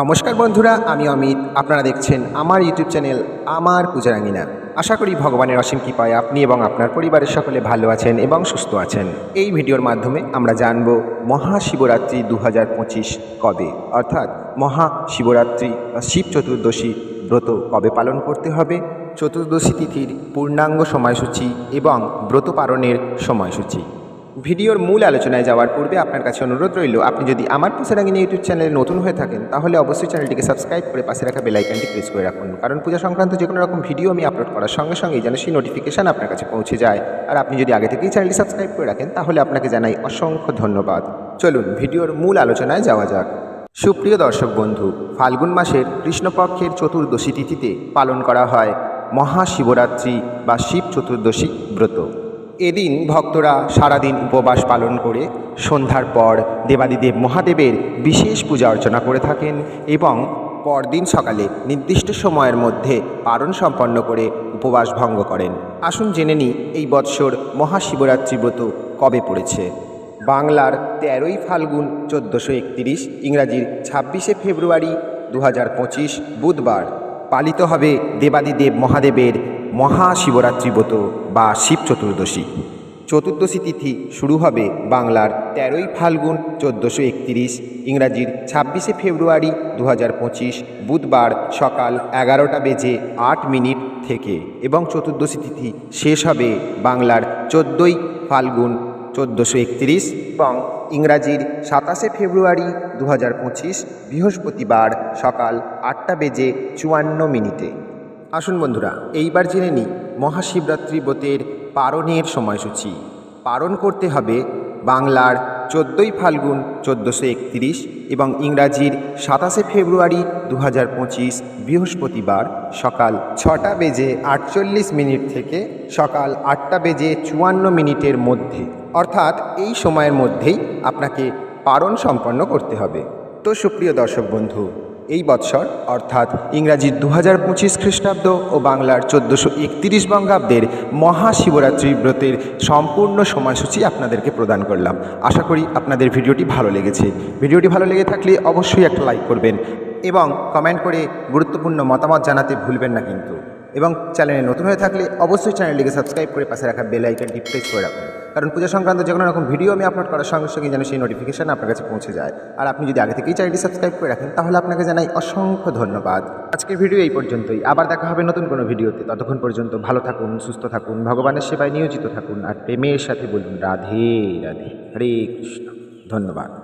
নমস্কার বন্ধুরা, আমি অমিত। আপনারা দেখছেন আমার ইউটিউব চ্যানেল আমার পূজারাঙ্গিনা আশা করি ভগবানের অসীম কৃপায় আপনি এবং আপনার পরিবারের সকলে ভালো আছেন এবং সুস্থ আছেন। এই ভিডিওর মাধ্যমে আমরা জানব মহাশিবরাত্রি দু হাজার পঁচিশ কবে? অর্থাৎ মহাশিবরাত্রি বা শিব চতুর্দশী ব্রত কবে পালন করতে হবে? চতুর্দশী তিথির পূর্ণাঙ্গ সময়সূচি এবং ব্রত পালনের সময়সূচি। ভিডিওর মূল আলোচনায় যাওয়ার পূর্বে আপনার কাছে অনুরোধ রইল, আপনি যদি আমার পুষারাঙ্গিনী ইউটিউব চ্যানেলে নতুন হয়ে থাকেন, তাহলে অবশ্যই চ্যানেলটিকে সাবস্ক্রাইব করে পাশে রাখা বেলাইকানটি প্রেস করে রাখুন। কারণ পূজা সংক্রান্ত যে কোনো রকম ভিডিও আমি আপলোড করার সঙ্গে সঙ্গেই যেন সেই নোটিফিকেশান আপনার কাছে পৌঁছে যায়। আর আপনি যদি আগে থেকেই চ্যানেলটি সাবস্ক্রাইব করে রাখেন, তাহলে আপনাকে জানাই অসংখ্য ধন্যবাদ। চলুন ভিডিওর মূল আলোচনায় যাওয়া যাক। সুপ্রিয় দর্শক বন্ধু, ফাল্গুন মাসের কৃষ্ণপক্ষের চতুর্দশী তিথিতে পালন করা হয় মহাশিবরাত্রি বা শিব চতুর্দশী ব্রত। এদিন ভক্তরা সারাদিন উপবাস পালন করে সন্ধ্যার পর দেবাদিদেব মহাদেবের বিশেষ পূজা অর্চনা করে থাকেন এবং পরদিন সকালে নির্দিষ্ট সময়ের মধ্যে পারণ সম্পন্ন করে উপবাস ভঙ্গ করেন। আসুন জেনে নিই এই বৎসর মহাশিবরাত্রি ব্রত কবে পড়েছে। বাংলার তেরোই ফাল্গুন চোদ্দোশো একতিরিশ, ইংরাজির ছাব্বিশে ফেব্রুয়ারি দু বুধবার। পালিত হবে দেবাদিদেব মহাদেবের মহাশিবরাত্রি ব্রত বা শিব চতুর্দশী। চতুর্দশী তিথি শুরু হবে বাংলার তেরোই ফাল্গুন চোদ্দোশো একতিরিশ, ইংরাজির ছাব্বিশে ফেব্রুয়ারি দু বুধবার সকাল এগারোটা বেজে আট মিনিট থেকে। এবং চতুর্দশী তিথি শেষ হবে বাংলার চোদ্দোই ফাল্গুন চোদ্দোশো একতিরিশ এবং ইংরাজির সাতাশে ফেব্রুয়ারি দু বৃহস্পতিবার সকাল আটটা বেজে চুয়ান্ন মিনিটে। আসুন বন্ধুরা, এইবার জেনে নিই মহাশিবরাত্রি ব্রতের পারণের সময়সূচি। পারণ করতে হবে বাংলার চোদ্দোই ফাল্গুন চোদ্দোশো একতিরিশ এবং ইংরাজির সাতাশে ফেব্রুয়ারি দু হাজার পঁচিশ বৃহস্পতিবার সকাল ছটা বেজে আটচল্লিশ মিনিট থেকে সকাল আটটা বেজে চুয়ান্ন মিনিটের মধ্যে। অর্থাৎ এই সময়ের মধ্যেই আপনাকে পারণ সম্পন্ন করতে হবে। তো সুপ্রিয় দর্শক বন্ধু এই বৎসর, অর্থাৎ ইংরাজির দু হাজার পঁচিশ খ্রিস্টাব্দ ও বাংলার চোদ্দোশো একতিরিশ বঙ্গাব্দের মহাশিবরাত্রি ব্রতের সম্পূর্ণ সময়সূচি আপনাদেরকে প্রদান করলাম। আশা করি আপনাদের ভিডিওটি ভালো লেগেছে। ভিডিওটি ভালো লেগে থাকলে অবশ্যই একটা লাইক করবেন এবং কমেন্ট করে গুরুত্বপূর্ণ মতামত জানাতে ভুলবেন না কিন্তু। এবং চ্যানেলে নতুন হয়ে থাকলে অবশ্যই চ্যানেলটিকে সাবস্ক্রাইব করে পাশে রাখা বেল আইকনটি প্রেস করে রাখুন। কারণ পূজা সংক্রান্ত যে কোনো রকম ভিডিও আমি আপলোড করার সঙ্গে সঙ্গে যেন সেই নোটিফিকেশান আপনার কাছে পৌঁছে যায়। আর আপনি যদি আগে থেকেই চ্যানেলটি সাবস্ক্রাইব করে রাখেন, তাহলে আপনাকে জানাই অসংখ্য ধন্যবাদ। আজকের ভিডিও এই পর্যন্তই। আবার দেখা হবে নতুন কোনো ভিডিওতে ততক্ষণ পর্যন্ত ভালো থাকুন, সুস্থ থাকুন, ভগবানের সেবায় নিয়োজিত থাকুন, আর প্রেমের সাথে বলুন রাধে রাধে, হরে কৃষ্ণ। ধন্যবাদ।